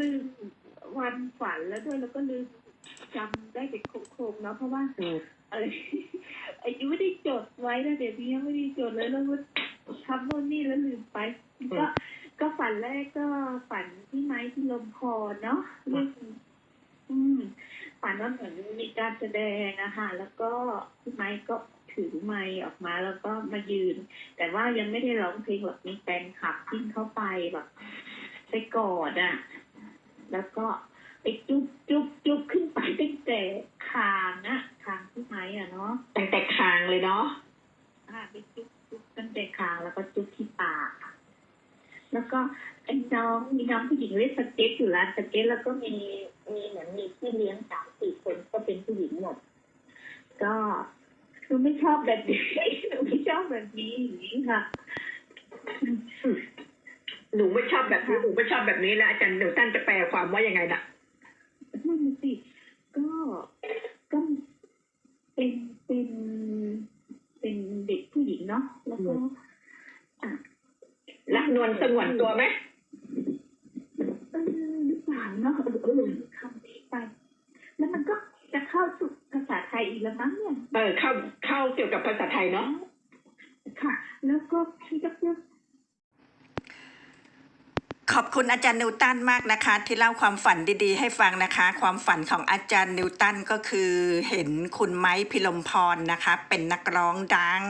ลืมวันฝันแล้วด้วยแล้วก็ลืมจำได้เป็นโครงๆเนาะเพราะว่าอืมอะไรไอ้ยังไม่ได้จดไว้นะเดี๋ยวนี้ยังไม่ได้จดเลยแล้วก็ทำโน่นนี่แล้วลืมไป ก็ก็ฝันแรกก็ฝันที่ไม้ที่ลมพรเนาะเรื่องอืมฝันว่าเหมือนมีการแสดงอะค่ะแล้วก็พี่ไม้ก็ถือไม้ออกมาแล้วก็มายืน แต่ว่ายังไม่ได้ร้องเพลงแบบมีแฟนคลับวิ่งเข้าไปแบบไปกอดอะ แล้วก็ไปจุ๊บจุ๊บจุ๊บขึ้นไปตั้งแต่คางอะคางพี่ไม้อะเนาะตั้งแต่คางเลยเนาะอ่าไปจุ๊บจุ๊บตั้งแต่คางแล้วก็จุ๊บที่ปากอะแล้วก็ไอ้น้องมีน้องผู้หญิงเล่นสเก็ตอยู่ร้านสเก็ตแล้วก็มีมีเหมือนมีพี่เลี้ยงสามสี่คนก็เป็นผู้หญิงหมดก็คือไม่ชอบแบบนี้หนูไม่ชอบแบบนี้อย่างนี้ค่ะ หนูไม่ชอบแบบนี้หนูไม่ชอบแบบนี้แล้วอาจารย์เดี๋ยวท่านจะแปลความว่ายังไงน่ะนั่นน่ะสิก็ก็เป็นเป็นเป็นเด็กผู้หญิงเนาะแล้วก็อะรักนวลสงวนตัวไหมเออหรือเปล่าเนาะเออเออคำนี้ไป แล้วมันก็จะเข้าสู่ภาษาไทยอีกแล้วมั้งเนี่ยเออเข้าเข้าเกี่ยวกับภาษาไทยเนาะค่ะ แล้วก็พี่ก็เลือก ขอบคุณอาจารย์นิวตันมากนะคะ ที่เล่าความฝันดีๆ ให้ฟังนะคะ ความฝันของอาจารย์นิวตันก็คือเห็นคุณไม้พิลมพรนะคะ เป็นนักร้องดัง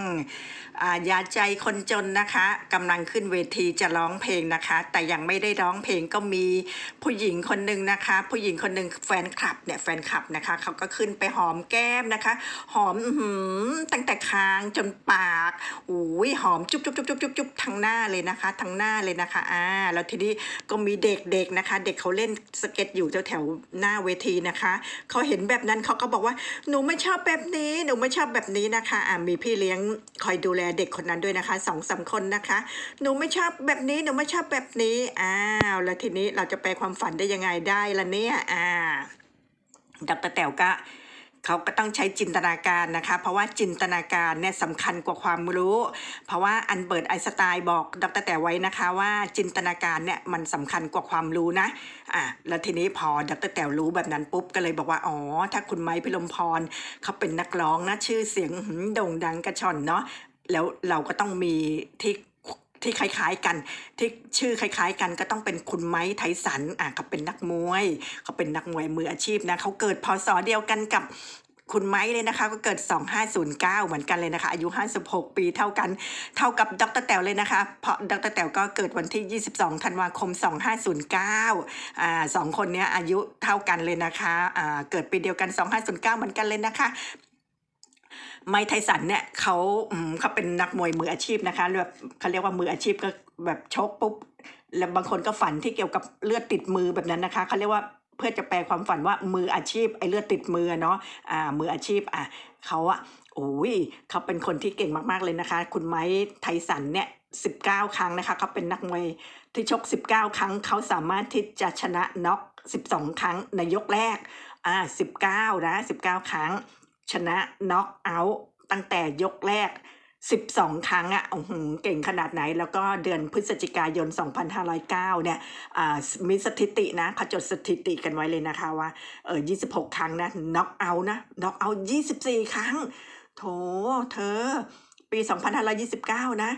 อ่ายาใจคนจนนะคะกำลังขึ้นเวทีจะร้องเพลงนะคะ แต่ยังไม่ได้ร้องเพลงก็มีผู้หญิงคนหนึ่งนะคะ ผู้หญิงคนหนึ่งแฟนคลับเนี่ยแฟนคลับนะคะเขาก็ขึ้นไปหอมแก้มนะคะ หอมหือตั้งแต่คางจนปากอุ้ยหอมจุ๊บจุ๊บจุ๊บจุ๊บจุ๊บจุ๊บทั้งหน้าเลยนะคะทั้งหน้าเลยนะคะอ่าแล้วทีนี้ก็มีเด็กๆนะคะ เด็กเขาเล่นสเก็ตอยู่แถวๆหน้าเวทีนะคะเขาเห็นแบบนั้นเขาก็บอกว่าหนูไม่ชอบแบบนี้หนูไม่ชอบแบบนี้นะคะอ่ามีพี่เลี้ยงคอยดูแลเด็กคนนั้นด้วยนะคะสองสามคนนะคะ หนูไม่ชอบแบบนี้หนูไม่ชอบแบบนี้อ้าวแล้วทีนี้เราจะแปลความฝันได้ยังไงได้ละเนี่ยอ่าดรแต๋วก็เขาก็ต้องใช้จินตนาการนะคะ เพราะว่าจินตนาการเนี่ยสำคัญกว่าความรู้ เพราะว่าอันเบิร์ตไอสไตน์บอกดรแต๋วไว้นะคะว่าจินตนาการเนี่ยมันสำคัญกว่าความรู้นะอะแล้วทีนี้พอดรแต๋วรู้แบบนั้นปุ๊บก็เลยบอกว่า อ๋อ ถ้าคุณไม้พิลมพรเขาเป็นนักร้องนะชื่อเสียงโด่งดังกระชอนเนาะ แล้วเราก็ต้องมีที่ที่คล้ายๆกันที่ชื่อคล้าย ๆ กันก็ต้องเป็นคุณไม้ไทสันอะเขาเป็นนักมวย เขาเป็นนักมวยมืออาชีพนะเขาเกิดพศเดียวกันกับคุณไม้เลยนะคะก็เกิด 2509 เหมือนกันเลยนะคะ อายุ 56 ปีเท่ากัน เท่ากับดรแต๋วเลยนะคะ เพราะดรแต๋วก็เกิดวันที่ 22 ธันวาคม 2509อ่าสองคนเนี้ยอายุเท่ากันเลยนะคะอ่าเกิดปีเดียวกัน 2509 เหมือนกันเลยนะคะ ไมค์ไทสันเนี่ยเขาเขาเป็นนักมวยมืออาชีพนะคะแบบเขาเรียกว่ามืออาชีพก็แบบชกปุ๊บแล้วบางคนก็ฝันที่เกี่ยวกับเลือดติดมือแบบนั้นนะคะเขาเรียกว่าเพื่อจะแปลความฝันว่ามืออาชีพไอ้เลือดติดมือเนาะอ่ามืออาชีพอะเขาอะโอ้ยเขาเป็นคนที่เก่งมากๆเลยนะคะ คุณไม้ไทสันเนี่ยสิบเก้าครั้งนะคะเขาเป็นนักมวยที่ชกสิบเก้าครั้งเขาสามารถที่จะชนะน็อกสิบสองครั้งในยกแรกอ่าสิบเก้านะสิบเก้าครั้ง ชนะน็อกเอาท์ตั้งแต่ยกแรก 12 ครั้งอะ่ะโอ้โหเก่งขนาดไหน แล้วก็เดือนพฤศจิกายน 2509 เนี่ยมีสถิตินะเขาจดสถิติกันไว้เลยนะคะว่าเออ26 ครั้งนะน็อกเอาท์นะน็อกเอาท์24 ครั้ง โถเธอปี 2529 นะ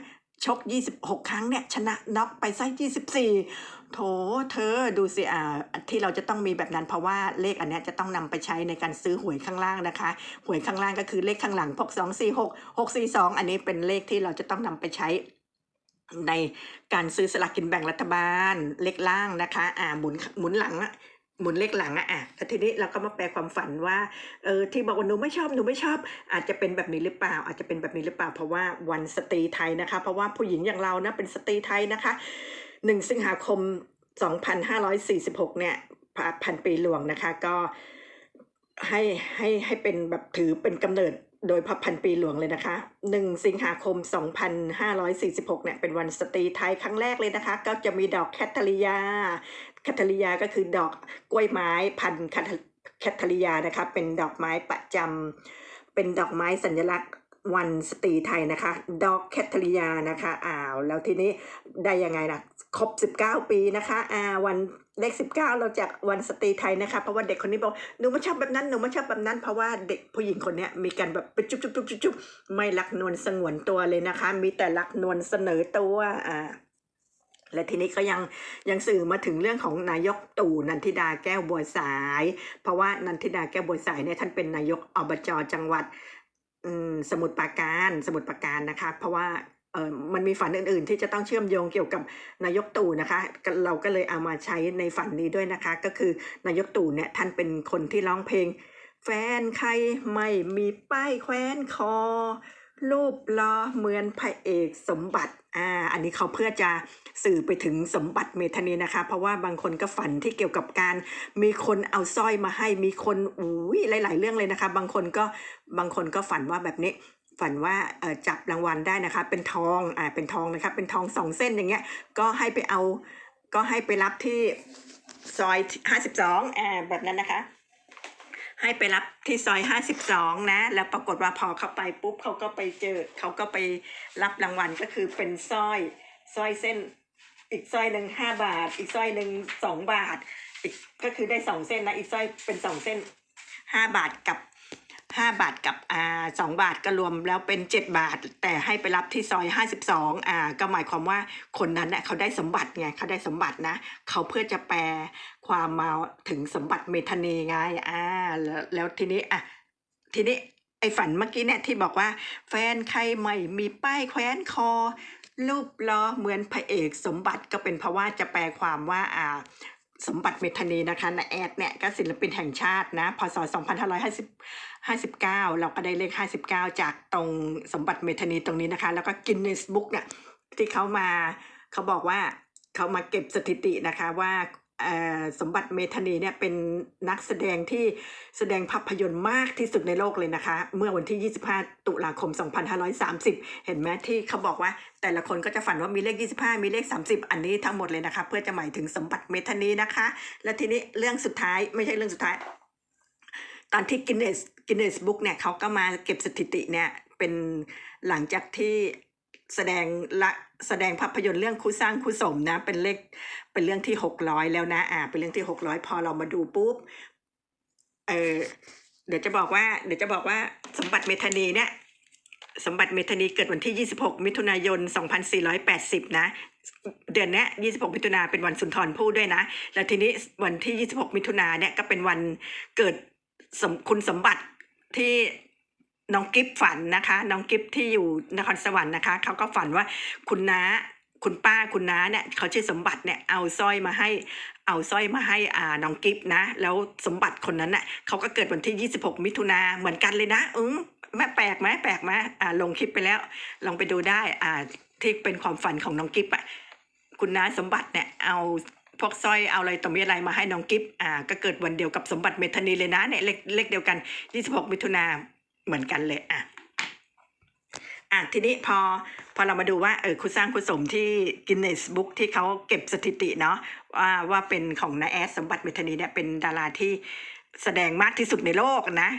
ชก 26 ครั้งเนี่ยชนะน็อกไปไซะ24 โถเธอดูสิอ่าที่เราจะต้องมีแบบนั้นเพราะว่าเลขอันนี้จะต้องนำไปใช้ในการซื้อหวยข้างล่างนะคะ หวยข้างล่างก็คือเลขข้างหลังพกสองสี่หกหกสี่สองอันนี้เป็นเลขที่เราจะต้องนำไปใช้ในการซื้อสลากกินแบ่งรัฐบาลเลขล่างนะคะ อ่าหมุนหมุนหลังอะ หมุนเลขหลังอะอะแล้วทีนี้เราก็มาแปลความฝันว่า เออ ที่บอกว่าหนูไม่ชอบ หนูไม่ชอบ อาจจะเป็นแบบนี้หรือเปล่า อาจจะเป็นแบบนี้หรือเปล่า เพราะว่าวันสตรีไทยนะคะ เพราะว่าผู้หญิงอย่างเรานะ เป็นสตรีไทยนะคะ หนึ่งสิงหาคม 2546 เนี่ย พันปีหลวงนะคะ ก็ ให้ให้ให้เป็นแบบถือเป็นกำเนิดโดยพันปีหลวงเลยนะคะหนึ่งสิงหาคม 2546 เนี่ย เป็นวันสตรีไทยครั้งแรกเลยนะคะ ก็จะมีดอกแคทเธอริยา แคทเธอริยาก็คือดอกกล้วยไม้พันแคทแคทเธอริยานะคะ เป็นดอกไม้ประจำเป็นดอกไม้สัญลักษณ์ วันสตรีไทยนะคะ ดอกแคทริยานะคะอ้าวแล้วทีนี้ได้ยังไงนะครบ 19 ปีนะคะอ่าวันเลข 19 เราจากวันสตรีไทยนะคะ เพราะว่าเด็กคนนี้บอกหนูไม่ชอบแบบนั้นหนูไม่ชอบแบบนั้น เพราะว่าเด็กผู้หญิงคนนี้มีการแบบไปจุ๊บจุ๊บจุ๊บจุ๊บไม่รักนวลสงวนตัวเลยนะคะ มีแต่รักนวลเสนอตัวอ่าและทีนี้ก็ยังยังสื่อมาถึงเรื่องของนายกตู่นันทิดาแก้วบัวสาย เพราะว่านันทิดาแก้วบัวสายเนี่ยท่านเป็นนายกอบจจังหวัด สมุดปราการสมุดปราการนะคะ เพราะว่ามันมีฝันอื่น ๆ ที่จะต้องเชื่อมโยงเกี่ยวกับนายกตู่นะคะ เราก็เลยเอามาใช้ในฝันนี้ด้วยนะคะ ก็คือนายกตู่เนี่ยท่านเป็นคนที่ร้องเพลง แฟนใครไม่มีป้ายแคว้นคอ รูปล้อเหมือนพระเอกสมบัติอ่าอันนี้เขาเพื่อจะสื่อไปถึงสมบัติเมธานีนะคะ เพราะว่าบางคนก็ฝันที่เกี่ยวกับการ มีคนเอาสร้อยมาให้มีคนอุ้ยหลาย ๆ เรื่องเลยนะคะ บางคนก็บางคนก็ฝันว่าแบบนี้ฝันว่าจับรางวัลได้นะคะ เป็นทองอ่าเป็นทองนะคะเป็นทองสองเส้นอย่างเงี้ยก็ให้ไปเอาก็ให้ไปรับที่ซอยห้าสิบสองอ่าแบบนั้นนะคะ ให้ไปรับที่ซอยห้าสิบสองนะ แล้วปรากฏว่าพอเข้าไปปุ๊บเขาก็ไปเจอเขาก็ไปรับรางวัลก็คือเป็นสร้อยสร้อยเส้น อีกสร้อยหนึ่งห้าบาท อีกสร้อยหนึ่งสองบาท อีกก็คือได้สองเส้นนะอีกสร้อยเป็นสองเส้นห้าบาทกับ ห้าบาทกับอ่าสองบาทก็รวมแล้วเป็นเจ็ดบาท แต่ให้ไปรับที่ซอยห้าสิบสองอ่าก็หมายความว่าคนนั้นเน่ยเขาได้สมบัติไงเขาได้สมบัตินะเขาเพื่อจะแปลความมาถึงสมบัติเมธานีไงอ่าแล้วแล้วทีนี้อะทีนี้ไอ้ฝันเมื่อกี้เนี่ยที่บอกว่า แฟนใครไม่มีป้ายแคว้นคอรูปล้อเหมือนพระเอกสมบัติก็เป็นเพราะว่าจะแปลความว่าอ่า สมบัติเมธานีนะคะนะแอดเนี่ยก็ศิลปินแห่งชาตินะพศ 2559 เราก็ได้เลข 59 จากตรงสมบัติเมธานีตรงนี้นะคะ แล้วก็กินเนสบุ๊กเนี่ยที่เขามาเขาบอกว่าเขามาเก็บสถิตินะคะว่า สมบัติเมธานีเนี่ยเป็นนักแสดงที่แสดงภาพยนตร์มากที่สุดในโลกเลยนะคะ เมื่อวันที่ 25 ตุลาคม 2530 เห็นไหมที่เขาบอกว่า แต่ละคนก็จะฝันว่ามีเลข 25 มีเลข 30 อันนี้ทั้งหมดเลยนะคะ เพื่อจะหมายถึงสมบัติเมธานีนะคะ และทีนี้เรื่องสุดท้ายไม่ใช่เรื่องสุดท้าย ตอนที่กินเนสกินเนสบุ๊กเนี่ยเขาก็มาเก็บสถิติเนี่ยเป็นหลังจากที่ แสดงละแสดงภาพยนตร์เรื่องคู่สร้างคู่สมนะ เป็นเลขเป็นเรื่องที่หกร้อยแล้วนะ อ่า เป็นเรื่องที่หกร้อยพอเรามาดูปุ๊บ เออเดี๋ยวจะบอกว่า เดี๋ยวจะบอกว่าสมบัติเมธานีเนี่ย สมบัติเมธานีเกิดวันที่ 26 มิถุนายน 2480 นะ เดือนนี้ย26 มิถุนาเป็นวันสุนทรภู่ด้วยนะ แล้วทีนี้วันที่ 26 มิถุนาเนี่ยก็เป็นวันเกิดสมคุณสมบัติที่ น้องกิฟฝันนะคะ น้องกิฟที่อยู่นครสวรรค์นะคะเขาก็ฝันว่าคุณน้าคุณป้าคุณน้าเนี่ยเขาชื่อสมบัติเนี่ยเอาสร้อยมาให้เอาสร้อยมาให้อ่าน้องกิฟนะ แล้วสมบัติคนนั้นน่ะเขาก็เกิดวันที่ 26 มิถุนาเหมือนกันเลยนะอืมแม่แปลกไหมแปลกไหมอ่าลงคลิปไปแล้ว ลองไปดูได้อ่าที่เป็นความฝันของน้องกิฟอะคุณน้าสมบัติเนี่ยเอาพวกสร้อยเอาอะไรต่อมีอะไรมาให้น้องกิฟอ่าก็เกิดวันเดียวกับสมบัติเมธานีเลยนะเนี่ยเลขเลขเดียวกัน 26 มิถุนา เหมือนกันเลยอะอะทีนี้พอพอเรามาดูว่าเออคุณสร้างคุณสมที่กินเนสบุ๊กที่เขาเก็บสถิติเนาะว่าว่าเป็นของนาแอดสมบัติเมธานีเนี่ยเป็นดาราที่แสดงมากที่สุดในโลกนะ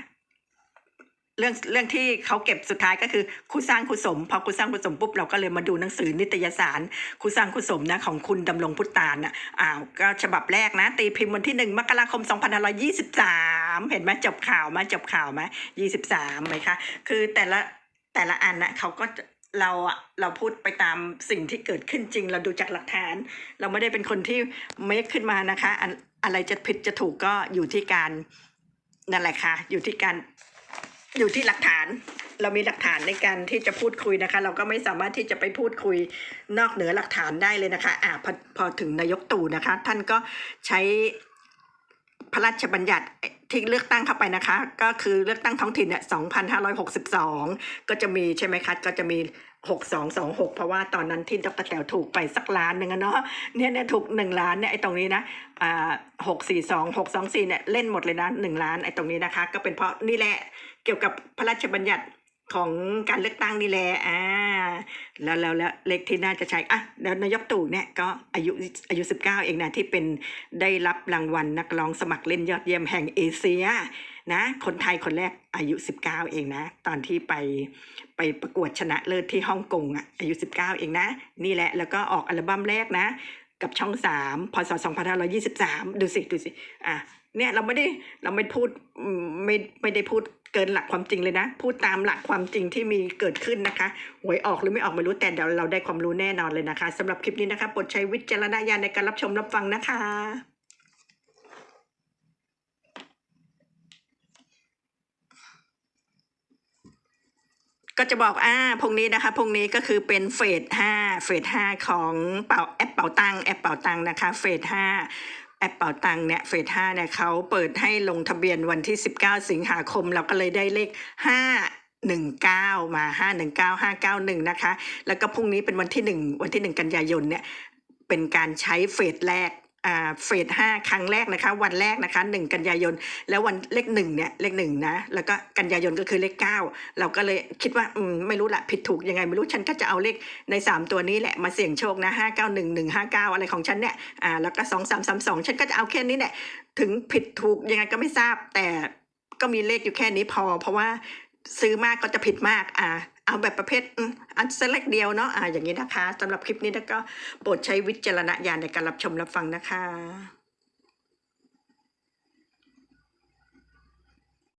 เรื่องเรื่องที่เขาเก็บสุดท้ายก็คือคู่สร้างคู่สม พอคู่สร้างคู่สมปุ๊บเราก็เลยมาดูหนังสือนิตยสารคู่สร้างคู่สมนะของคุณดำรงพุตตานนะอ้าวก็ฉบับแรกนะ ตีพิมพ์วันที่หนึ่งมกราคม 2523 เห็นไหมจบข่าวไหมาจบข่าวไหม23ไหมคะคือแต่ละแต่ละอันนะเขาก็เราอะเราพูดไปตามสิ่งที่เกิดขึ้นจริง เราดูจากหลักฐาน เราไม่ได้เป็นคนที่เมคขึ้นมานะคะอันอะไรจะผิดจะถูกก็อยู่ที่การนั่นแหละค่ะอยู่ที่การ อยู่ที่หลักฐานเรามีหลักฐานในการที่จะพูดคุยนะคะ เราก็ไม่สามารถที่จะไปพูดคุยนอกเหนือหลักฐานได้เลยนะคะอ่าพอพอถึงนายกตู่นะคะ ท่านก็ใช้พระราชบัญญัติที่เลือกตั้งเข้าไปนะคะ ก็คือเลือกตั้งท้องถิ่นเนี่ย 2,562 ก็จะมีใช่ไหมคะ ก็จะมี 6226เพราะว่าตอนนั้นที่ดรแต๋วถูกไปสักล้านหนึ่งอะเนาะเนี่ยเนี่ยถูกหนึ่งล้านเนี่ยไอ้ตรงนี้นะอ่าหกสี่สองหกสองสี่เนี่ยเล่นหมดเลยนะหนึ่งล้านไอ้ตรงนี้นะคะ ก็เป็นเพราะนี่แหละเกี่ยวกับพระราชบัญญัติ ของการเลือกตั้งนี่แหละอ่าแล้วแล้วแล้วเลขที่น่าจะใช้อะแล้วนายกตู่เนี่ยก็อายุอายุสิบเก้าเองนะที่เป็นได้รับรางวัลนักร้องสมัครเล่นยอดเยี่ยมแห่งเอเชียนะคนไทยคนแรกอายุสิบเก้าเองนะ ตอนที่ไปไปประกวดชนะเลิศที่ฮ่องกงอะอายุสิบเก้าเองนะ นี่แหละแล้วก็ออกอัลบั้มแรกนะ กับช่องสามพศสองพันห้าร้อยี่สิบสามดูสิ ดูสิ อะเนี่ยเราไม่ได้เราไม่พูดไม่ไม่ได้พูด เกินหลักความจริงเลยนะ พูดตามหลักความจริงที่มีเกิดขึ้นนะคะหวยออกหรือไม่ออกไม่รู้แต่เดี๋ยวเราได้ความรู้แน่นอนเลยนะคะสำหรับคลิปนี้นะคะโปรดใช้วิจารณญาณในการรับชมรับฟังนะคะก็จะบอกอ่าพรุ่งนี้นะคะพรุ่งนี้ก็คือเป็นเฟสห้าเฟสห้าของเป่าแอปเป่าตังแอปเป่าตังนะคะเฟสห้า แอปเป่าตังเนี่ยเฟสห้าเนี่ยเขาเปิดให้ลงทะเบียนวันที่ 19 สิงหาคม เราก็เลยได้เลข 5 1 9 มา 5 1 9 5 9 1 นะคะ แล้วก็พรุ่งนี้เป็นวันที่ 1 วันที่ 1 กันยายนเนี่ย เป็นการใช้เฟสแรก เฟสห้าครั้งแรกนะคะ วันแรกนะคะหนึ่งกันยายน แล้ววันเลขหนึ่งเนี่ยเลขหนึ่งนะ แล้วก็กันยายนก็คือเลขเก้าเราก็เลยคิดว่าอืมไม่รู้ละผิดถูกยังไง ไม่รู้ฉันก็จะเอาเลขในสามตัวนี้แหละมาเสี่ยงโชคนะห้าเก้าหนึ่งหนึ่งห้าเก้าอะไรของฉันเนี่ยอ่าแล้วก็สองสามสามสองฉันก็จะเอาแค่นี้แหละถึงผิดถูกยังไงก็ไม่ทราบแต่ก็มีเลขอยู่แค่นี้พอ เพราะว่าซื้อมากก็จะผิดมากอ่า เอาแบบประเภทอันเล็กเดียวเนาะอ่าอย่างนี้นะคะสำหรับคลิปนี้แล้วก็โปรดใช้วิจารณญาณในการรับชมรับฟังนะคะ